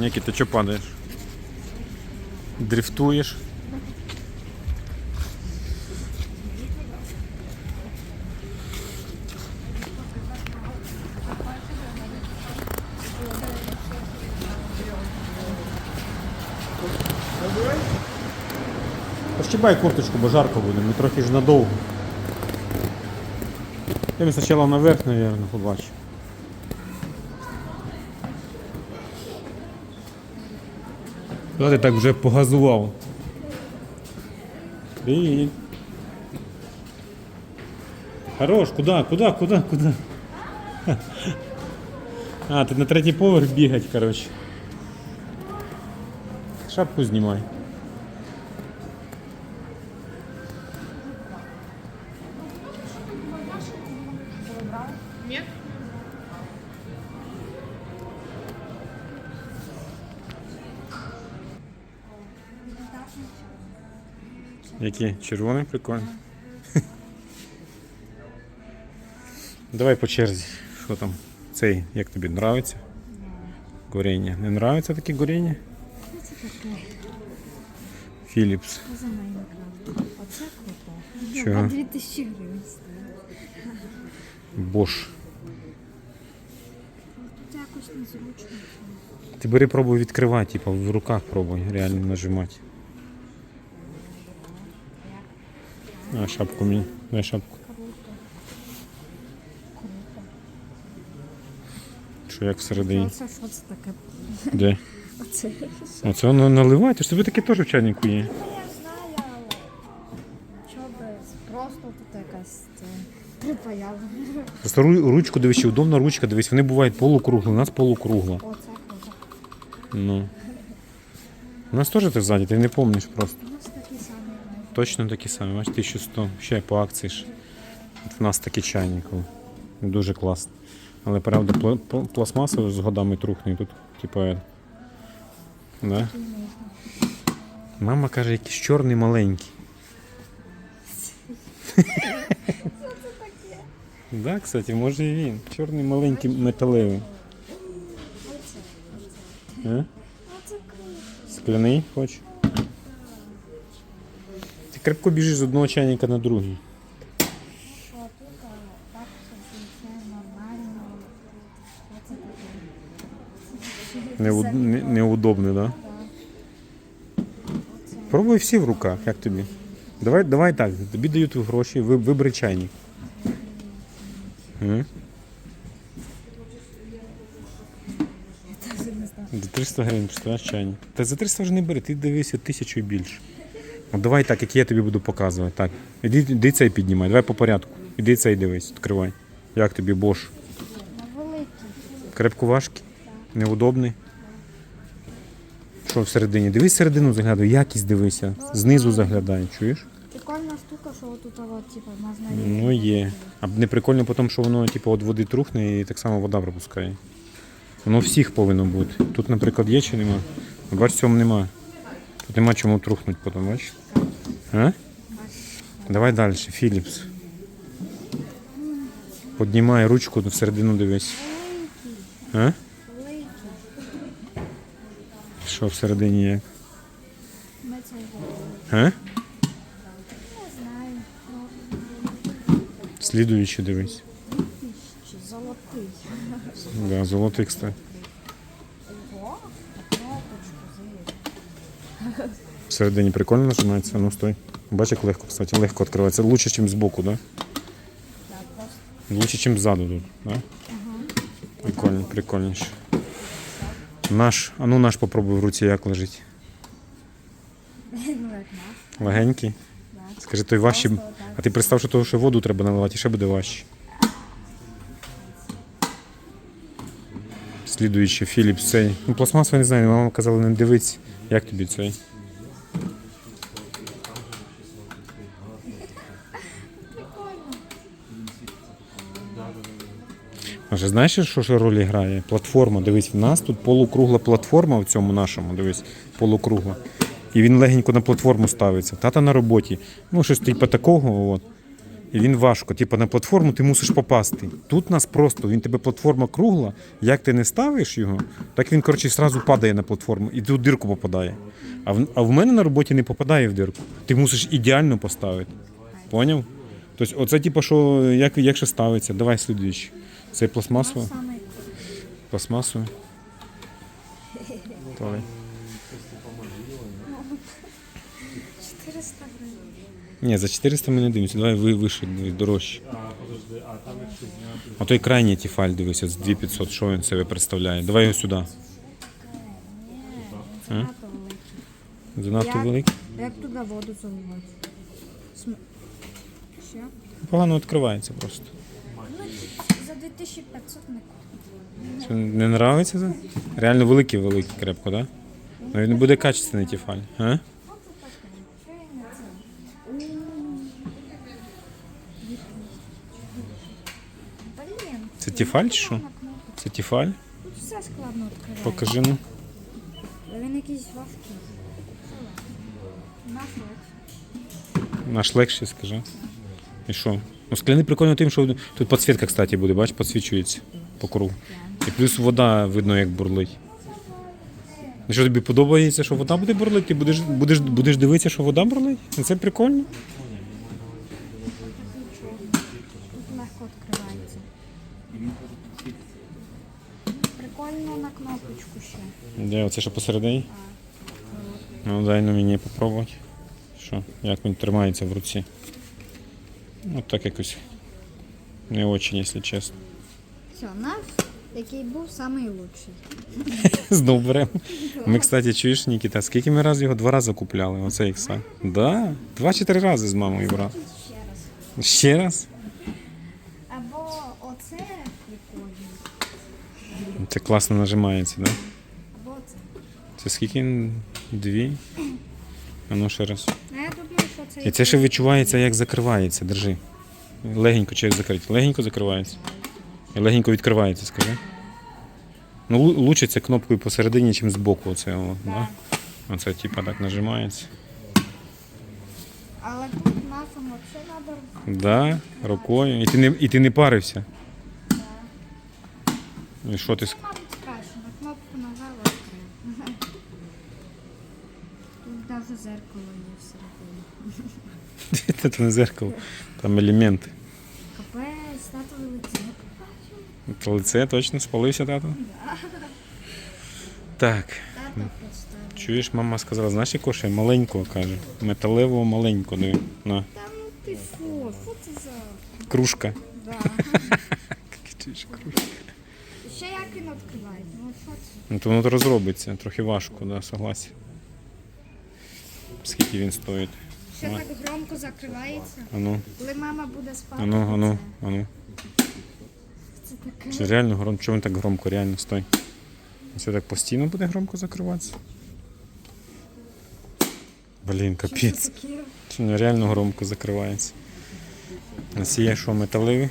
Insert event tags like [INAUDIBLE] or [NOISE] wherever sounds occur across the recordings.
Нікі, ти чого падаєш? Дрифтуєш? Пощибай курточку, бо жарко буде, ми трохи ж надовго. Я спочатку наверх, мабуть, побачу. Куди ти так вже погазував? Привіт. Хорош, куди, куди, куди, куди? А, ти на третій поверх бігать, коротше. Шапку знімай. Які? Червоний? Прикольно. Давай по черзі. Що там? Цей, як тобі нравиться? Горіння. Не нравиться таке горіння? Майнкрафт. Оце круто. Чого? 2000 гривень стоїть. Тут якось незручно. Ти бери пробуй відкривати, типу, в руках пробуй реально нажимати. А, шапку мені. Дай шапку. Що як всередині? Що це таке? Де? Оце. Оце воно наливає, ти ж тобі таке теж в чайнику є. Я знаю, але що без? Просто тут якась це припаяла. Просто ручку дивись, удобна ручка, дивись, вони бувають полукругли, у нас полукругла. Оце круто. Ну. У нас теж ти ззаді, ти не пам'ятаєш просто. У нас такі самі. майже. Точно такі самі, бачиш, 1100. Ще по акції ж. От в нас такі чайники. Дуже класно. Але правда, пла- пла- пластмасовий з годами трухне тут, типу. е, Да? Мама каже, якийсь чорний маленький. Да, кстати, може і він. Чорний маленький металевий. Е? Скляний хоч. Ти крепко біжиш з одного чайника на другий. Неуд... не- Неудобний, да? Пробуй всі в руках, як тобі? Давай, давай так, тобі дають гроші, ви- вибери чайник. М? Я теж не знаю. За 300 гривень представляєш чайник. Та за 300 вже не бери, ти дивися тисячу і більше. От давай так, як я тобі буду показувати. Так. Іди, іди цей піднімай, давай по порядку. Іди цей дивись, відкривай. Як тобі Бош? Ну. Крепко важкий? Неудобний? Що всередині? Дивись середину заглядуй, якість дивися. Знизу заглядай, чуєш? Прикольна штука, що тут от, типу, можна Ну є. А не прикольно потім, що воно типу, від води трухне і так само вода пропускає. Воно всіх повинно бути. Тут, наприклад, є чи нема? Бач, цьому нема. Тут нема чому трухнути потім, бачиш? А? Давай далі, Philips. Піднімай ручку всередину дивись. А? Що всередині є? А? Не знаю. Ну, Слідуючи дивись. золотий. Да, золотий, кстати. Всередині прикольно нажимається, ну стой. Бачиш, як легко, кстати, легко відкривається. Лучше, ніж збоку, да? Лучше, ніж ззаду тут, да? Прикольно, прикольніше. Наш, а ну наш попробуй в руці, як лежить. ну. Легенький. Скажи, той важче. А ти представ, що того, що воду треба наливати, і ще буде важче. Слідуючий Philips цей. Ну, пластмасовий не знаю, мама казала, не дивись. Як тобі цей? А же знаєш, що ж роль грає? Платформа, дивись, в нас тут полукругла платформа в цьому нашому, дивись, полукругла. І він легенько на платформу ставиться. Тата на роботі. Ну, щось типу такого. От. І він важко. Типу на платформу ти мусиш попасти. Тут нас просто, він тебе платформа кругла. Як ти не ставиш його, так він, коротше, зразу падає на платформу і тут дирку попадає. А в, а в мене на роботі не попадає в дирку. Ти мусиш ідеально поставити. Поняв? Тобто, оце, типу, що як, як ще ставиться. Давай слідуючий. Це пластмасово. Саме Пластмасове. Давай. 400 гривень. Ні, за 400 ми не дивимося. Давай ви вище дорожче. А той крайній тіфаль, дивися, з 2500, що він себе представляє. Давай його сюди. Ні, занадто великий. Як? туди воду заливати? См... Погано відкривається просто. Ну, за 2500 не купить. Не нравиться? це? Реально великий великий крепко, так? Да? Ну він буде качественний тіфаль. А? Це? Тіфаль чи що? Це тіфаль? Тут все складно відкривається. Покажи ну. Він якийсь важкий. Наш легше. Наш легший, скажи. І що? Ну, скляний прикольно тим, що тут підсвітка, кстати, буде, бач, підсвічується по кругу. І плюс вода видно, як бурлить. І що тобі подобається, що вода буде бурлить? Ти будеш, будеш, будеш дивитися, що вода бурлить? Ну, Це прикольно. Тут легко відкривається. Прикольно на кнопочку ще. Де оце що посередині? Ну дай на мені попробувати. Що, як він тримається в руці. Ну так якось не очень, якщо чесно. Все, наш, який був самий лучший. [LAUGHS] Знов беремо. Ми, кстати, чуєш, Нікіта, скільки ми разів його два рази купляли, оце ікса? Да? Два чи три рази з мамою брав. Ще раз. Ще раз? Або оце прикольно. Це класно нажимається, да? Або це. Це скільки? Дві? А ну ще раз. Ну, я думаю, що це І це ще відчувається, як закривається. Держи. Легенько чи як закрити. Легенько закривається. І легенько відкривається, скажи. Ну, лу- лучше це кнопкою посередині, чим збоку. Оце, о, да? Оце типа так нажимається. Але тут нашому це треба Да, рукою. І ти не, і ти не парився. І що ти ск- Мабуть, краще. На кнопку нажала відкрив. [LAUGHS] Тут навіть зеркало. [LAUGHS] Це не зеркало, там елементи. Капець, тато вилетів. То лице точно спалився тато? Так, чуєш, мама сказала, знаєш, яку ще маленького каже. Металевого маленького, диви. На, Та ну ти що? Що це за... кружка. Да. [LAUGHS] Чуєш, кружка. Ще як він? Ну що це? Ну то воно розробиться, трохи важко, да, согласен. Скільки він стоїть? Ще так громко закривається. Ану, Коли мама буде спати, ану, ану, ану. це, таке. Реально громко. Чому так громко? Реально стой. Це так постійно буде громко закриватися? Блін, капець. це не реально громко закривається. А ці є що металеві?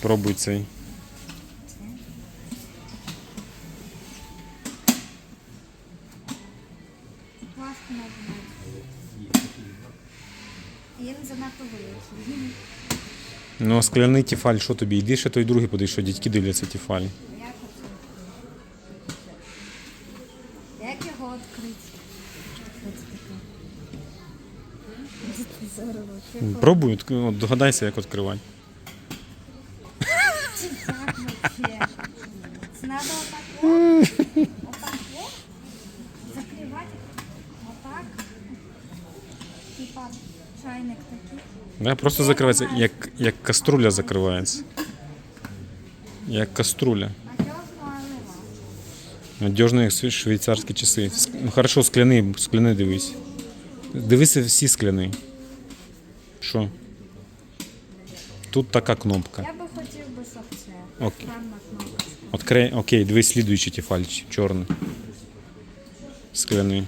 Пробуй цей. Ну, скляний тіфаль, що тобі? Йди ще той другий подивись, що дядьки дивляться тіфалі. Як? Його відкрити? Пробуй, от догадайся, як відкривати. Так вообще. Це надо отак вот. Отак вот. Закривати. Отак. Типа чайник такий. Да, просто закривається, як, як каструля закривається. Як каструля. Як швейцарські часи. Ну, хорошо, скляний, скляний дивись. Дивися всі скляні. Що? Тут така кнопка. Я би хотів би, щоб це. Окей. Дивись слідуючий тефаль чорний. Скляний.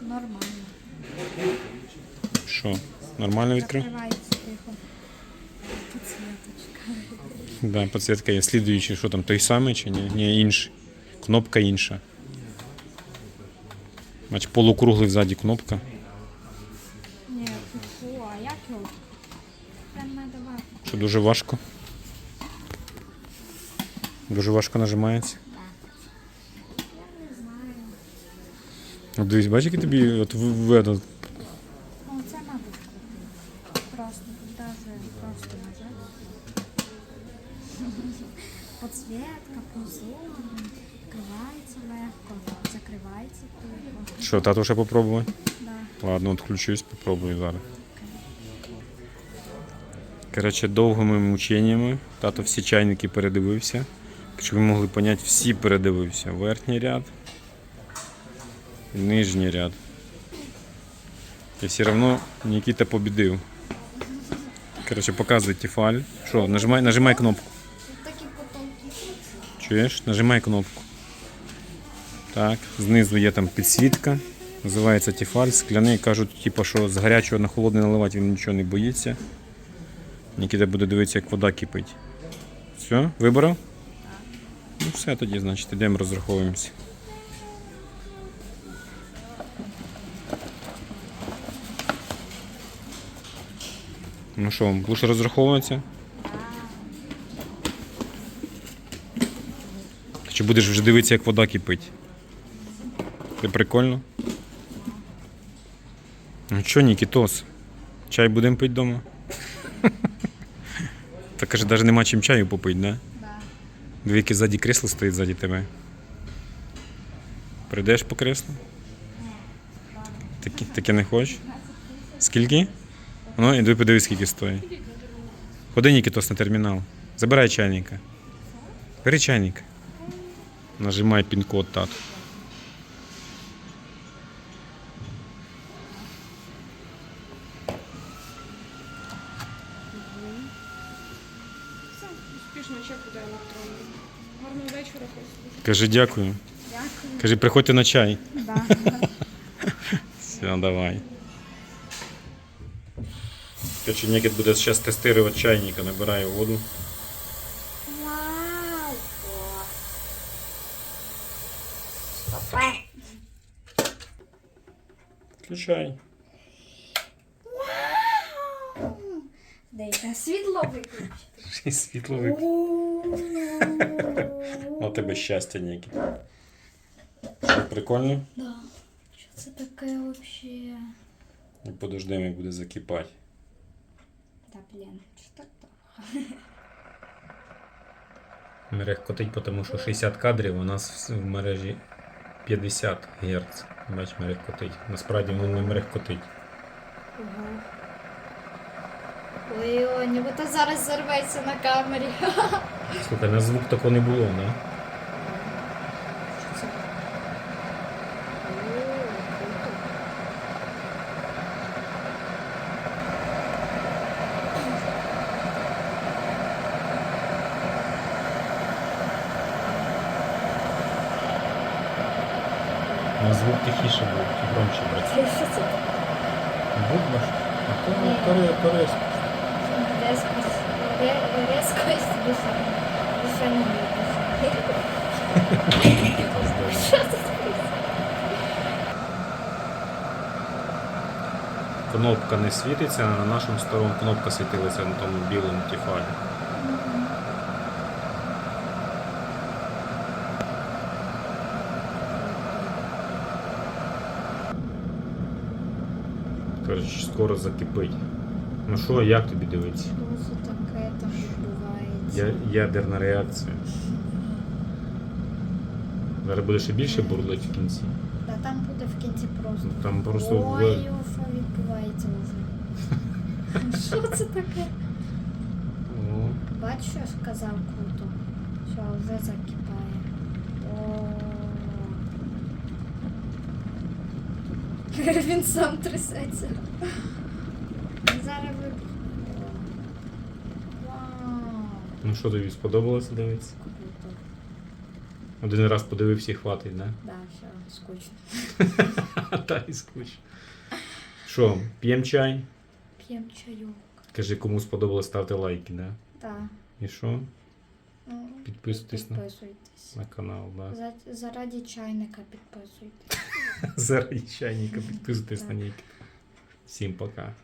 Нормально. Що? Нормально відкрив? Закривається тихо. Підсвіточка. Да, підсвітка є. Слідуючий, що там, той самий чи ні? Ні, інший. Кнопка інша. Бач, полукруглий ззаді кнопка. Ні, фу, а як його? Прям надо вату. Що дуже важко. Дуже важко нажимається. Я не знаю. От дивись, бачиш, який тобі от в, в, этот- Ну, це, мабуть, круто. Просто тут даже просто нажати. Подсвітка, прозора, відкривається легко, закривається тихо. Що, тато ще попробувати? Да. Ладно, от включусь, попробую зараз. Коротше, довгими мученнями тато всі чайники передивився. Щоб ви могли поняти, всі передивився. Верхній ряд, нижній ряд. І все одно Нікіта побідив. Коротше, показує тефаль. Що, нажимай, нажимай кнопку. Чуєш? Нажимай кнопку. Так, знизу є там підсвітка. Називається тефаль, скляний. Кажуть, типу, що з гарячого на холодне наливати він нічого не боїться. Нікіта буде дивитися, як вода кипить. Все, вибрав? Ну все тоді, значить, йдемо розраховуємося. Ну що, будеш розраховуватися? Чи будеш вже дивитися, як вода кипить? Це прикольно. Ну що, Нікітос? Чай будемо пити вдома? [LAUGHS] Та каже, навіть нема чим чаю попити, да? Дві яке ззаді кресло стоїть ззаді тебе. Прийдеш по креслу? Таке, таке не хочеш? Скільки? Ну, іди подивись, скільки стоїть. Ходи, Нікітос, на термінал. Забирай чайника. Бери чайник. Нажимай пін-код тату. Все, успішно чек буде електронний. Гарного вечора, хай Кажи дякую. Дякую. Кажи, приходьте на чай. Да. [LAUGHS] Все, давай. Короче, Нікіт буде зараз тестувати чайника, набирає воду. Включай. Дайте світло виключити. Світло вик. На тебе щастя. Що, прикольно? Да. Що це таке вообще? І подождемо, як буде закипати. Та блін, що так довго? Мерег котить, тому що 60 кадрів, у нас в мережі 50 Гц. Бач, мерехкотить. Насправді він не мерехкотить. Ого. Ой, ой, нібито зараз зарветься на камері. [LAUGHS] Слухай, на звук такого не було, да? Що це? О, круто. На звук тихіше був, чи громче працює. Що це? Будь а то то то резко. Резкость. Резкость душа. Душа не душа. Що це? Кнопка не світиться, а на нашому старому кнопка світилася на тому білому тіфалі. Коротше, скоро закипить. Ну що, як тобі дивиться? Що це таке там відбувається? Я, ядерна реакція. Зараз буде ще більше бурлить в кінці. Та там буде в кінці просто. Ну, Там просто Ой, що відбувається вже. Що це таке? О, Бачиш, що я сказав круто. Що вже закипає. О. [LAUGHS] Він сам трясеться. Зараз ви. Вау. Ну що тобі сподобалося дивитися? Круто. Один раз подивився і хватить, да? Да, все, скучно. [LAUGHS] Та і скучно. Що, п'ємо чай? П'ємо чайок. Кажи, кому сподобалось, ставте лайки, да? Так. І що? Ну, Підписуйтесь на, Підписуйтесь. на канал, да. За, заради чайника підписуйтесь. [LAUGHS] Заради чайника підписуйтесь на Нікіт. Всім пока.